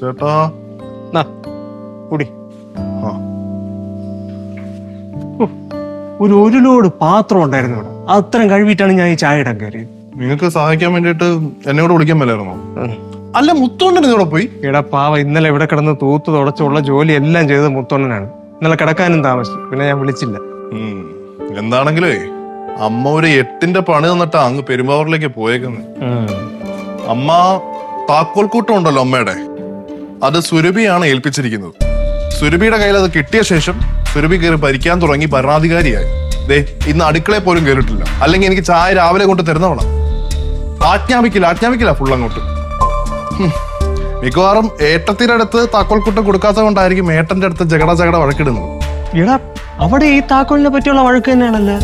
ചേട്ടാ. കുടി. ഒരു ഒരു ലോഡ് പാത്രം ഉണ്ടായിരുന്നു ഇവിടെ. അത്രയും കഴുകിയിട്ടാണ് ഞാൻ ഈ ചായ ഇടാൻ കയറിയത്. നിങ്ങൾക്ക് സഹായിക്കാൻ വേണ്ടിട്ട് എന്നെ കൂടെ വിളിക്കാൻ മേലായിരുന്നോ? അല്ല മുത്തോണ്ടൻ ഇവിടെ പോയി. എടാ പാവ ഇന്നലെ ഇവിടെ കിടന്ന് തൂത്ത് തുടച്ചുള്ള ജോലി എല്ലാം ചെയ്തത് മുത്തോണ്ടനാണ്. ഇന്നലെ കിടക്കാനും താമസിച്ചു. പിന്നെ ഞാൻ വിളിച്ചില്ല. എന്താണെങ്കിലേ അമ്മ ഒരു എട്ടിന്റെ പണി തന്നിട്ടാ അങ്ങ് പെരുമ്പാവൂരിലേക്ക് പോയേക്കുന്നത് അമ്മ താക്കോൽ കൂട്ടം ഉണ്ടല്ലോ അമ്മയുടെ. അത് സുരഭിയാണ് ഏൽപ്പിച്ചിരിക്കുന്നത്. സുരഭിയുടെ കയ്യിൽ അത് കിട്ടിയ ശേഷം സുരഭി കയറി ഭരിക്കാൻ തുടങ്ങി ഭരണാധികാരിയായി. ദേ ഇന്ന് അടുക്കളയിൽ പോലും കയറിയിട്ടില്ല. അല്ലെങ്കിൽ എനിക്ക് ചായ രാവിലെ കൊണ്ട് തരുന്നവണം. ആജ്ഞാപിക്കില്ല ആജ്ഞാപിക്കില്ല ഫുൾ അങ്ങോട്ട്. മിക്കവാറും ഏട്ടത്തിന്റെ അടുത്ത് താക്കോൽ കൂട്ടം കൊടുക്കാത്തത് കൊണ്ടായിരിക്കും ഏട്ടന്റെ അടുത്ത് ജഗട ജഗട വഴക്കിടുന്നത്. എടാ അവിടെ ഈ താക്കോലിനെ പറ്റിയുള്ള വഴക്ക് തന്നെയാണല്ലേ?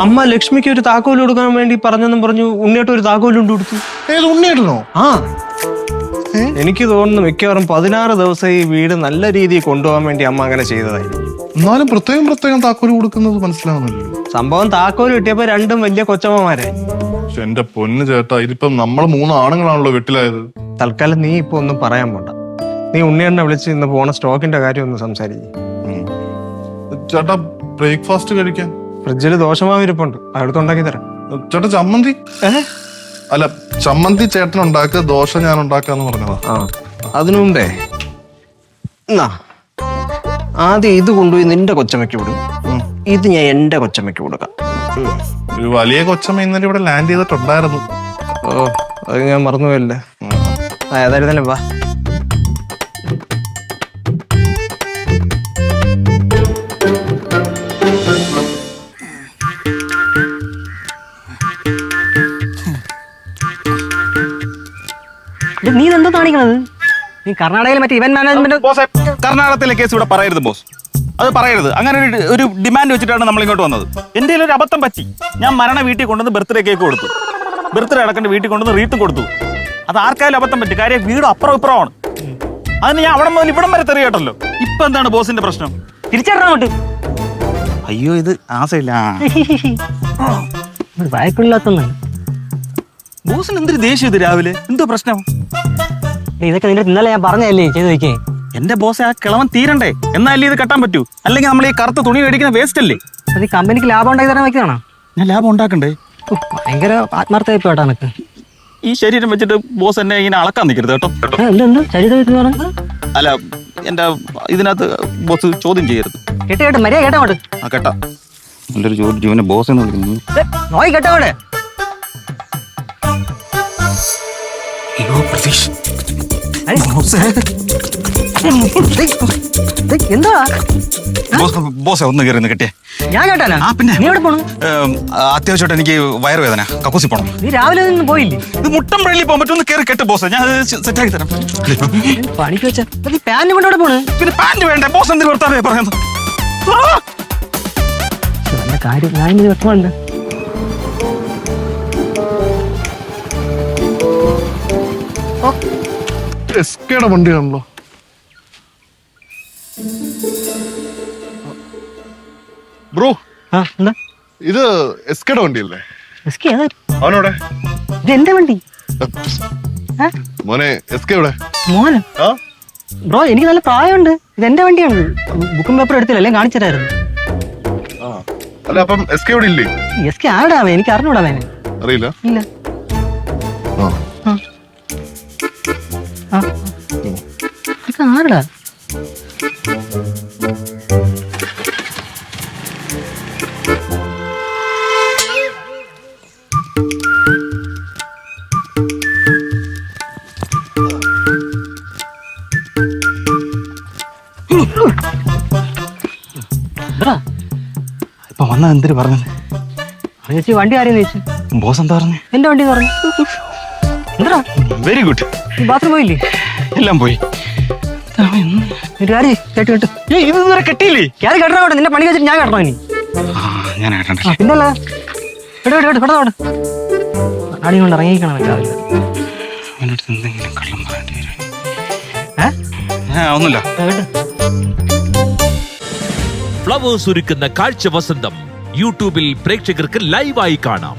അമ്മ ലക്ഷ്മിക്ക് ഒരു താക്കോൽ കൊടുക്കാൻ വേണ്ടി പറഞ്ഞെന്നും പറഞ്ഞു ഉണ്ണിയേട്ട ഒരു താക്കോൽ കൊണ്ട് കൊടുത്തു. ഏത് ഉണ്ണിയേട്ടനോ? ആ. എനിക്ക് തോന്നുന്നു മിക്കവാറും പതിനാറ് ദിവസം ഈ വീട് നല്ല രീതിയിൽ കൊണ്ടുപോകാൻ വേണ്ടി അമ്മ അങ്ങനെ ചെയ്തതായിരിക്കും എന്നാലും പ്രത്യേകം പ്രത്യേകം താക്കോൽ കൊടുക്കുന്നത് മനസ്സിലാവുന്നില്ലല്ലോ. സംഭവം താക്കോൽ കിട്ടിയപ്പോ രണ്ടും വലിയ കൊച്ചമ്മമാരെ പക്ഷെ എന്റെ പൊന്ന് ചേട്ടാ ഇതിപ്പം നമ്മൾ മൂന്ന് ആണുങ്ങളാണല്ലോ വീട്ടിലായത്. തൽക്കാലം നീ ഇപ്പൊ ഒന്നും പറയാൻ പോണ്ട. നീ ഉണ്ണിയണ്ണ വിളിച്ച് ഇന്ന് പോണ സ്റ്റോക്കിന്റെ കാര്യം ഒന്ന് സംസാരിക്കും. ചേട്ടാ ബ്രേക്ക്ഫാസ്റ്റ് കഴിക്കാൻ. ഫ്രിഡ്ജിൽ ദോശമാവ് ഇരിപ്പുണ്ട് അടുത്തുണ്ടാക്കി തരാം. ചേട്ടാ ചമ്മന്തി. അല്ല ചമ്മന്തി ചേട്ടൻ ഉണ്ടാക്ക ദോശ ഞാൻ ഉണ്ടാക്കാന്ന് പറഞ്ഞതാ. ആ അതിനു മുമ്പേ. എന്നാ? ആദ്യം ഇത് കൊണ്ടുപോയി നിന്റെ കൊച്ചമ്മയ്ക്ക് വിടും. ഇത് ഞാൻ എന്റെ കൊച്ചമ്മയ്ക്ക് കൊടുക്കാം. ഒരു വലിയ കൊച്ചമ്മ ഇന്നലെ ഇവിടെ ലാൻഡ് ചെയ്തിട്ടുണ്ടായിരുന്നു. ഓ അത് ഞാൻ മറന്നുപോയല്ലേ? ആ ഏതായിരുന്നാലും വാ. നീ എന്തോ കാണിക്കണത്? നീ കർണാടകയിൽ മറ്റേ ഇവന്റ് മാനേജ്മെന്റ് ബോസ് കർണാടകത്തിലെ കേസ് ഇവിടെ പറയരുത് ബോസ്. അത് പറയരുത്. അങ്ങനെ ഒരു ഒരു ഡിമാൻഡ് വെച്ചിട്ടാണ് നമ്മൾ ഇങ്ങോട്ട് വന്നത്. എന്റെ ഒരു അബദ്ധം പറ്റി. ഞാൻ മരണ വീട്ടിൽ കൊണ്ടുവന്ന് ബർത്ത്ഡേ കേക്ക് കൊടുത്തു. ബർത്ത്ഡേ അടക്കേണ്ട വീട്ടിൽ കൊണ്ടുവന്ന് റീത്തും കൊടുത്തു. അത് ആർക്കായാലും അബദ്ധം പറ്റി. കാര്യം വീട് അപ്പുറം ഇപ്പുറമാണ് അതിന് ഞാൻ അവിടെ മുതൽ ഇവിടം വരെ തെറിയട്ടല്ലോ ഇപ്പൊ എന്താണ് ബോസിന്റെ പ്രശ്നം? തിരിച്ചറിയണം അയ്യോ ഇത് ആസയില്ല ബോസിന് എന്തൊരു ദേഷ്യം ഇത് രാവിലെ? എന്തോ പ്രശ്നം? ഇതൊക്കെ നിന്റെ ഇന്നലെ ഞാൻ പറഞ്ഞല്ലേ ചെയ്ത് വെക്കേ? എന്റെ ബോസ് ആ കിളവൻ തീരണ്ടേ? എന്നാലേ ഇത് കെട്ടാൻ പറ്റൂ? അല്ലെങ്കിൽ നമ്മൾ ഈ കറുത്ത തുണി മേടിക്കുന്ന വേസ്റ്റ് അല്ലേ? അത് കമ്പനിക്ക് ലാഭം ഉണ്ടാക്കി തരാൻ വെക്കണോ ഞാൻ ലാഭം ഉണ്ടാക്കണ്ടേ? ഭയങ്കര ആത്മാർത്ഥമായിപ്പോ കേട്ടോ എനക്ക് ഈ ശരീരം വെച്ചിട്ട് ബോസ് എന്നെ ഇങ്ങനെ അളക്കാൻ നിൽക്കരുത് കേട്ടോ. അല്ല എന്റെ ഇതിനകത്ത് ബോസ് ചോദ്യം ചെയ്യരുത്. കേട്ടോ കേട്ടോ മര്യാദ കേട്ടോ അങ്ങോട്ട്. ആ കേട്ടാ. നല്ലൊരു ജോലി ജീവനെ ബോസ് എന്ന് വിളിക്കുന്നു നോയി കേട്ടോ അങ്ങോട്ട്. അയ്യോ പ്രതീഷ്. എന്താ? ബോസ് ഒന്ന് കയറി കെട്ടിയേ. ഞാൻ ആ, പിന്നെ. നീ എവിടെ പോണു? അത്യാവശ്യമായിട്ട് എനിക്ക് വയറുവേദന. കക്കൂസി പോണം. നീ രാവിലെ നിന്ന് പോയില്ലേ? ഇത് മുട്ടം പള്ളിയിൽ പോകാൻ പറ്റും ഒന്ന് കയറി കെട്ട് ബോസ്. ഞാൻ സെറ്റാക്കി തരാം. പണിക്ക് വെച്ച നീ പാന്റ് കൊണ്ട് എവിടെ പോണ്? പിന്നെ പാന്റ് വേണ്ട? ബോസ് എന്തിനു വർത്താറേ പറയുന്നത്. കാര്യം. ഞാൻ ഇത് എസ് കെയുടെ വണ്ടിയാണല്ലോ. ബ്രോ ആ എന്താ? ഇത് എസ് കെയുടെ വണ്ടിയല്ലേ ഏതാ അവനോടെ വണ്ടി? മോനെ എസ് കെ എവിടെ? മോനെ? ആ? ബ്രോ എനിക്ക് നല്ല പ്രായമുണ്ട്. ഇത് എന്റെ വണ്ടിയാണ്? ബുക്കും പേപ്പർ എടുത്തില്ലല്ലേ കാണിച്ചിട്ടായിരുന്നു ആ. അല്ല അപ്പം എസ് കെ ഇവിടെ ഇല്ലേ? എസ് കെ ആടാ അവൻ? എനിക്ക് അറിഞ്ഞൂടാ അവനെ. അറിയില്ല. ഇല്ല. ആ. ഇത് ആരടാ? ഇപ്പൊ വന്ന എന്തിനു പറഞ്ഞത്? ചേച്ചി വണ്ടി ആരെയും ചേച്ചി ബോസ് എന്താ പറഞ്ഞു? എന്റെ വണ്ടി പറഞ്ഞു. എന്താ വെരി ഗുഡ് ബാത്റൂം പോയില്ലേ? എല്ലാം പോയി. ഒരു കാര്യം കേട്ട് കേട്ട്. ഇത് ഇതുവരെ കെട്ടിയില്ലേ? ക്യാരി കെട്ടണം അവിടെ നിന്റെ പണി വെച്ചിട്ട് ഞാൻ കെട്ടണം ഇനി. ആ ഞാൻ ആ ആട്ടണ്ടല്ലേ പിന്നല്ല കേട്ടോ കേട്ടോ കേട്ടോ കേട്ടോ. അടി കൊണ്ട് ഇറങ്ങിക്കണം രാവിലെ. അവനടുത്ത് എന്തെങ്കിലും കള്ളം പറയേണ്ടി വരും. ഒന്നുമില്ല. കേട്ട്. ഫ്ലവേഴ്സ് ഒരുക്കുന്ന കാഴ്ച വസന്തം. യൂട്യൂബിൽ പ്രേക്ഷകർക്ക് ലൈവായി കാണാം.